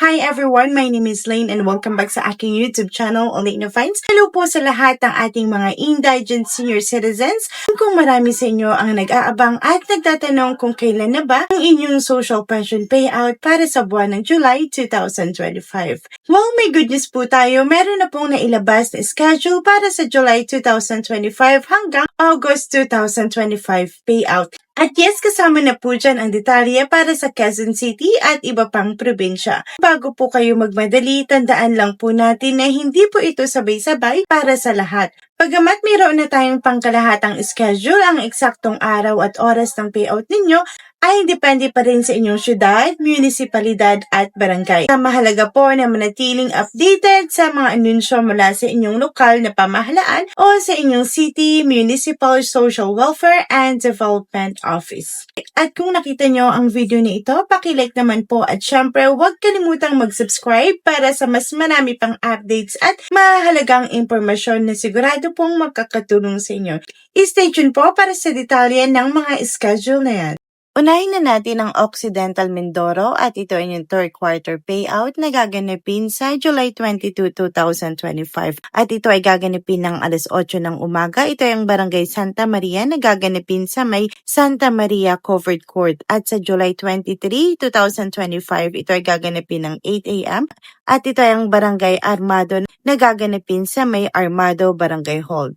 Hi everyone, my name is Lane and welcome back sa aking YouTube channel, Olena Finds. Hello po sa lahat ng ating mga indigent senior citizens. Kung marami sa inyo ang nag-aabang at nagtatanong kung kailan na ba ang inyong social pension payout para sa buwan ng July 2025. Well, may good news po tayo. Meron na pong nailabas na schedule para sa July 2025 hanggang August 2025 payout. At yes, kasama na po dyan ang detalye para sa Quezon City at iba pang probinsya. Bago po kayo magmadali, tandaan lang po natin na hindi po ito sabay-sabay para sa lahat. Pagamat mayroon na tayong pangkalahatang schedule, ang eksaktong araw at oras ng payout ninyo ay depende pa rin sa inyong syudad, munisipalidad at barangay. Mahalaga po na manatiling updated sa mga anunsyo mula sa inyong lokal na pamahalaan o sa inyong city, municipal, social welfare and development office. At kung nakita nyo ang video na ito, pakilike naman po at syempre huwag kalimutang mag-subscribe para sa mas marami pang updates at mahalagang impormasyon na sigurado pong makakatulong sa inyo. I-stay tuned po para sa detalye ng mga schedule na yan. Unahin na natin ang Occidental Mindoro at ito ay yung third quarter payout na gaganapin sa July 22, 2025. At ito ay gaganapin ng alas 8 ng umaga. Ito ay ang Barangay Santa Maria na gaganapin sa may Santa Maria Covered Court. At sa July 23, 2025, ito ay gaganapin ng 8 a.m. At ito ay ang Barangay Armado na gaganapin sa may Armado Barangay Hall.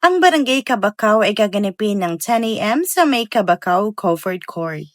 Ang Barangay Kabakaw ay gaganapin ng 10 a.m. sa may Kabakaw Covered Court.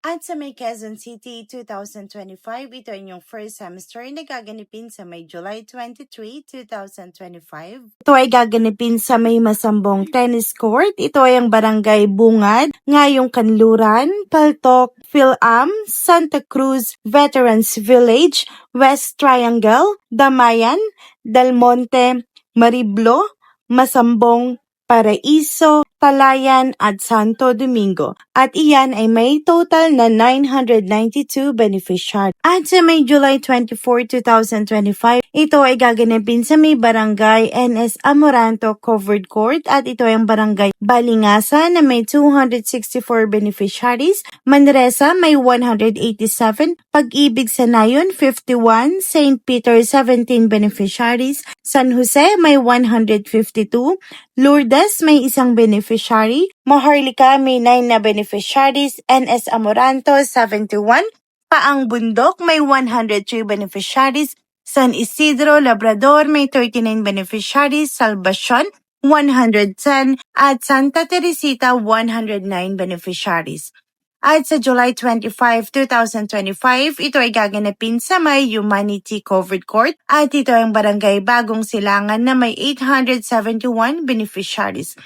At sa may Quezon City 2025, ito ay yung first semester na gaganapin sa may July 23, 2025. Ito ay gaganapin sa may Masambong Tennis Court. Ito ay ang Barangay Bungad, Ngayong Kanluran, Paltok, Philam, Santa Cruz Veterans Village, West Triangle, Damayan, Del Monte, Mariblo, Masambong, Paraiso, Talayan at Santo Domingo. At iyan ay may total na 992 beneficiary. At sa may July 24, 2025, ito ay gaganapin sa may barangay NS Amoranto Covered Court at ito ay ang barangay Balingasa na may 264 beneficiaries, Manresa may 187, Pag-ibig sa Nayon 51, St. Peter 17 beneficiaries, San Jose may 152, Lourdes may isang beneficiary, Maharlika may 9 na beneficiaries, NS Amoranto 71, Paang Bundok may 103 beneficiaries, San Isidro Labrador may 39 beneficiaries, Salvacion 110 at Santa Teresita 109 beneficiaries. At sa July 25, 2025, ito ay gaganapin sa may Humanity Covered Court at ito ang barangay Bagong Silangan na may 871 beneficiaries.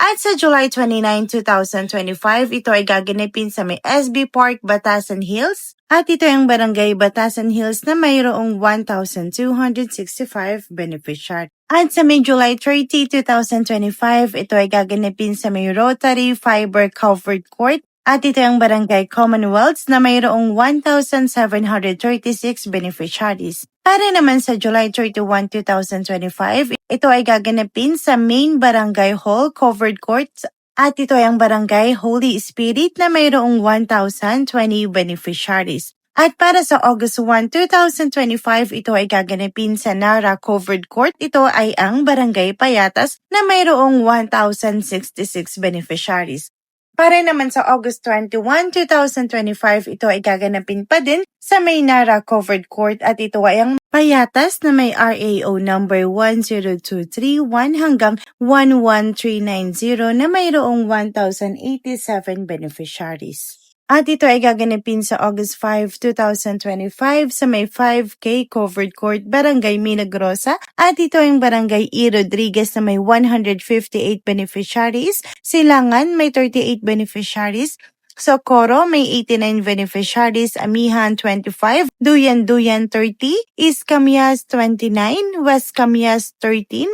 At sa July 29, 2025, ito ay gaganapin sa may SB Park, Batasan Hills. At ito ang barangay Batasan Hills na mayroong 1,265 beneficiaries. At sa may July 30, 2025, ito ay gaganapin sa may Rotary Fiber Covered Court at ito ang Barangay Commonwealth na mayroong 1,736 beneficiaries. Para naman sa July 31, 2025, ito ay gaganapin sa Main Barangay Hall Covered Court at ito ay ang Barangay Holy Spirit na mayroong 1,020 beneficiaries. At para sa August 1, 2025, ito ay gaganapin sa Nara Covered Court. Ito ay ang Barangay Payatas na mayroong 1,066 beneficiaries. Para naman sa August 21, 2025, ito ay gaganapin pa din sa Maynara Covered Court at ito ay ang payatas na may RAO number 10231 hanggang 11390 na mayroong 1,087 beneficiaries. At ito ay gaganapin sa August 5, 2025 sa may 5K Covered Court, Barangay Milagrosa. At ito ang Barangay E. Rodriguez na may 158 beneficiaries. Silangan may 38 beneficiaries. Socorro may 89 beneficiaries, Amihan 25, Duyan Duyan 30, East Camias 29, West Camias 13,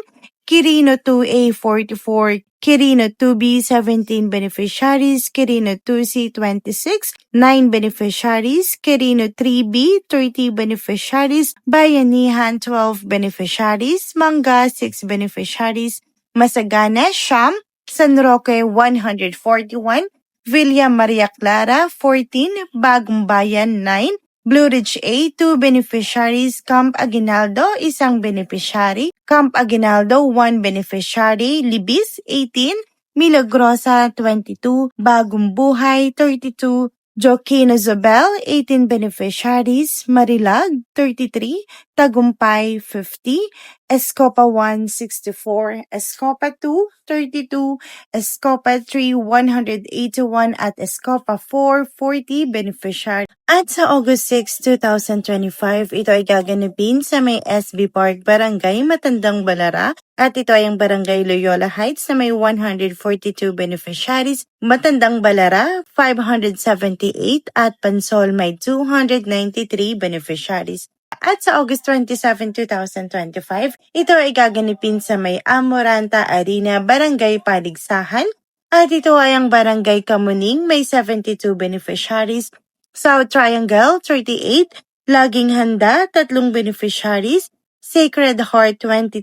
Quirino 2A 44, Quirino 2B 17 beneficiaries, Quirino 2C 26, 9 beneficiaries, Quirino 3B 30 beneficiaries, Bayanihan 12 beneficiaries, Manga 6 beneficiaries, Masagana Sham, San Roque 141, Villa Maria Clara 14, Bagong Bayan 9, Blue Ridge A, 2 beneficiaries. Camp Aguinaldo, isang beneficiary. Camp Aguinaldo, 1 beneficiary. Libis, 18. Milagrosa, 22. Bagong Buhay, 32. Joaquin Isabel, 18 beneficiaries. Marilag, 33. Tagumpay, 50. Escopa 1, 64. Escopa 2, 32. Escopa 3, 181. At Escopa 4, 40 beneficiary. At sa August 6, 2025, ito ay gaganapin sa may SB Park, Barangay Matandang Balara. At ito ay ang Barangay Loyola Heights na may 142 beneficiaries. Matandang Balara, 578 at Pansol may 293 beneficiaries. At sa August 27, 2025, ito ay gaganipin sa may Amoranta Arena, Barangay Paligsahan. At ito ay ang Barangay Kamuning, may 72 beneficiaries. South Triangle, 38. Laging Handa, tatlong beneficiaries. Sacred Heart, 23.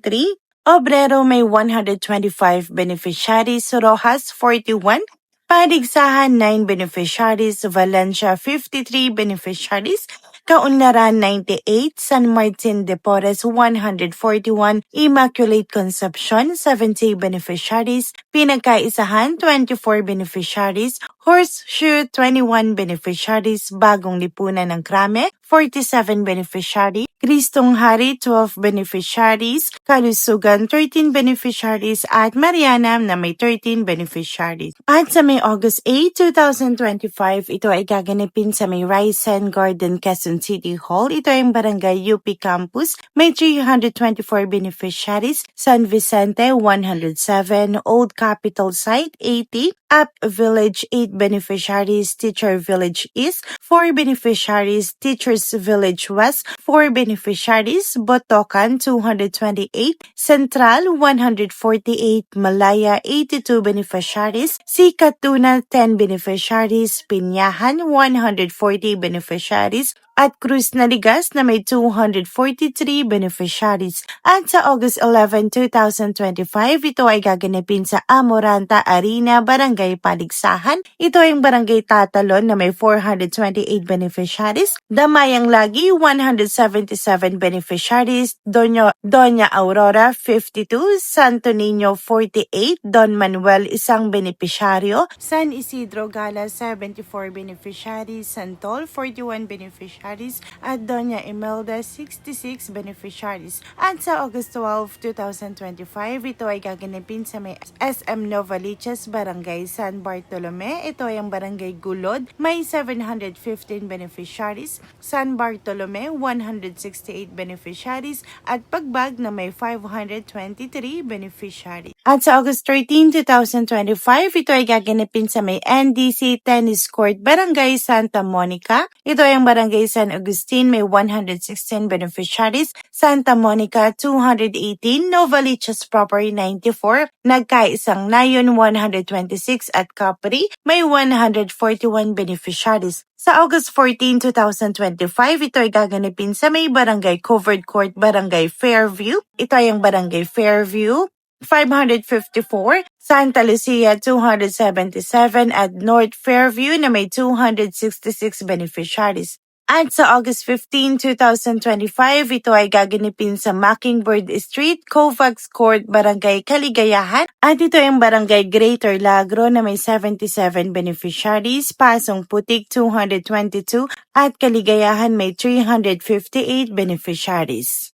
Obrero, may 125 beneficiaries. Rojas, 41. Padigsahan, 9 beneficiaries. Valencia, 53 beneficiaries. Kaunlaran 98, San Martin de Porres 141, Immaculate Conception 70 beneficiaries, Pinagkaisahan 24 beneficiaries, Horseshoe 21 beneficiaries, Bagong Lipunan ng Krame 47 beneficiaries, Kristong Hari 12 beneficiaries, Kalusugan 13 beneficiaries at Mariana na may 13 beneficiaries. At sa may August 8, 2025, ito ay gaganapin sa may Ryzen Garden, Quezon City Hall. Ito ay ang Barangay UP Campus. May 324 beneficiaries. San Vicente, 107. Old Capital Site, 80. Up Village, 8 beneficiaries. Teacher Village East, 4 beneficiaries. Teachers Village West, 4 beneficiaries. Botocan, 228. Central, 148. Malaya, 82 beneficiaries. Sikatuna, 10 beneficiaries. Pinyahan, 140 beneficiaries at Cruz Naligas na may 243 beneficiaries. At sa August 11, 2025, ito ay gaganapin sa Amoranta Arena, Barangay Paligsahan. Ito ay ang Barangay Tatalon na may 428 beneficiaries. Damayang Lagi, 177 beneficiaries. Doña, Doña Aurora, 52. Santo Niño, 48. Don Manuel, isang beneficiaryo. San Isidro Gala, 74 beneficiaries. Santol, 41 beneficiaries. At Doña Imelda, 66 beneficiaries. At sa August 12, 2025, ito ay gaganapin sa may SM Novaliches, Barangay San Bartolome. Ito ay ang Barangay Gulod. May 715 beneficiaries. San Bartolome, 168 beneficiaries. At Pagbag na may 523 beneficiaries. At sa August 13, 2025, ito ay gaganapin sa may NDC Tennis Court, Barangay Santa Monica. Ito ay ang Barangay San Agustin, may 116 beneficiaries. Santa Monica, 218. Novaliches Property, 94. Nagkaisang Nayon, 126. At Capri, may 141 beneficiaries. Sa August 14, 2025, ito ay gaganapin sa may Barangay Covered Court, Barangay Fairview. Ito ay ang Barangay Fairview. 554, Santa Lucia 277 at North Fairview na may 266 beneficiaries. At sa August 15, 2025, ito ay gaganapin sa Mockingbird Street, Kovacs Court, Barangay Kaligayahan. At ito ay ang Barangay Greater Lagro na may 77 beneficiaries, Pasong Putik 222 at Kaligayahan may 358 beneficiaries.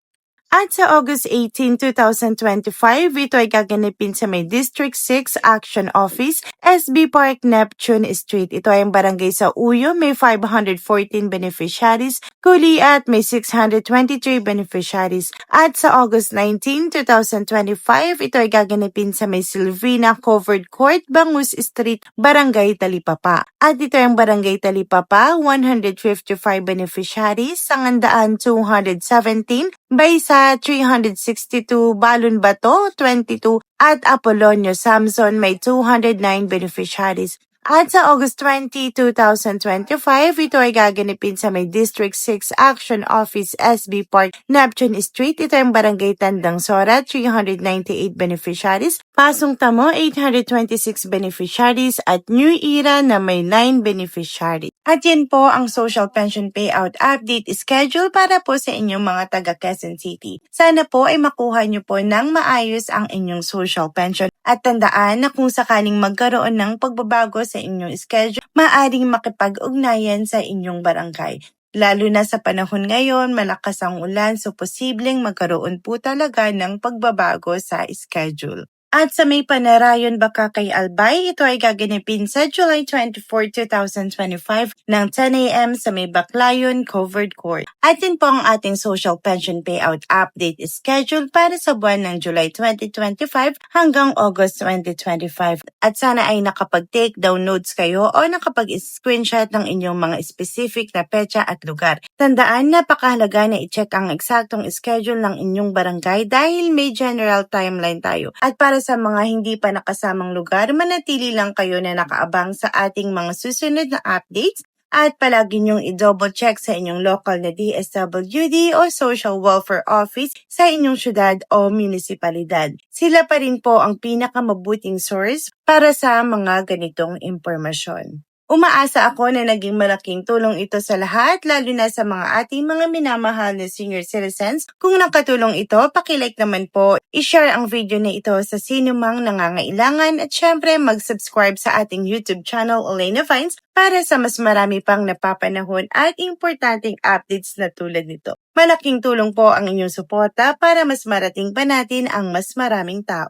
At sa August 18, 2025, ito ay gaganapin sa may District 6 Action Office, SB Park, Neptune Street. Ito ay ang barangay sa Uyo, may 514 beneficiaries. Kuliat, may 623 beneficiaries. At sa August 19, 2025, ito ay gaganapin sa may Silvina Covered Court, Bangus Street, Barangay Talipapa. At ito ay ang Barangay Talipapa, 155 beneficiaries, Sangandaan 217, Baysa 362, Balon Bato 22, at Apolonio Samson may 209 beneficiaries. At sa August 20, 2025, ito ay gaganapin sa may District 6 Action Office SB Park, Neptune Street. Ito ang Barangay Tandang Sora, 398 beneficiaries. Pasong Tamo 826 beneficiaries at New Era na may 9 beneficiaries. At yan po ang social pension payout update schedule para po sa inyong mga taga Quezon City. Sana po ay makuha nyo po ng maayos ang inyong social pension. At tandaan na kung sakaling magkaroon ng pagbabago sa inyong schedule, maaring makipag-ugnayan sa inyong barangay. Lalo na sa panahon ngayon, malakas ang ulan so posibleng magkaroon po talaga ng pagbabago sa schedule. At sa may panarayon baka kay Albay, ito ay gaganapin sa July 24, 2025 ng 10 a.m. sa may Baclayon Covered Court. At yun po ang ating social pension payout update schedule para sa buwan ng July 2025 hanggang August 2025. At sana ay nakapag-take down notes kayo o nakapag-screenshot ng inyong mga specific na petsa at lugar. Tandaan, napakahalaga na i-check ang eksaktong schedule ng inyong barangay dahil may general timeline tayo. At para sa mga hindi pa nakasamang lugar, manatili lang kayo na nakaabang sa ating mga susunod na updates at palagi niyong i-double check sa inyong local na DSWD o Social Welfare Office sa inyong syudad o munisipalidad. Sila pa rin po ang pinakamabuting source para sa mga ganitong impormasyon. Umaasa ako na naging malaking tulong ito sa lahat, lalo na sa mga ating mga minamahal na senior citizens. Kung nakatulong ito, pakilike naman po, i-share ang video na ito sa sino mang nangangailangan at syempre mag-subscribe sa ating YouTube channel Elena Vines para sa mas marami pang napapanahon at importanteng updates na tulad nito. Malaking tulong po ang inyong suporta para mas marating pa natin ang mas maraming tao.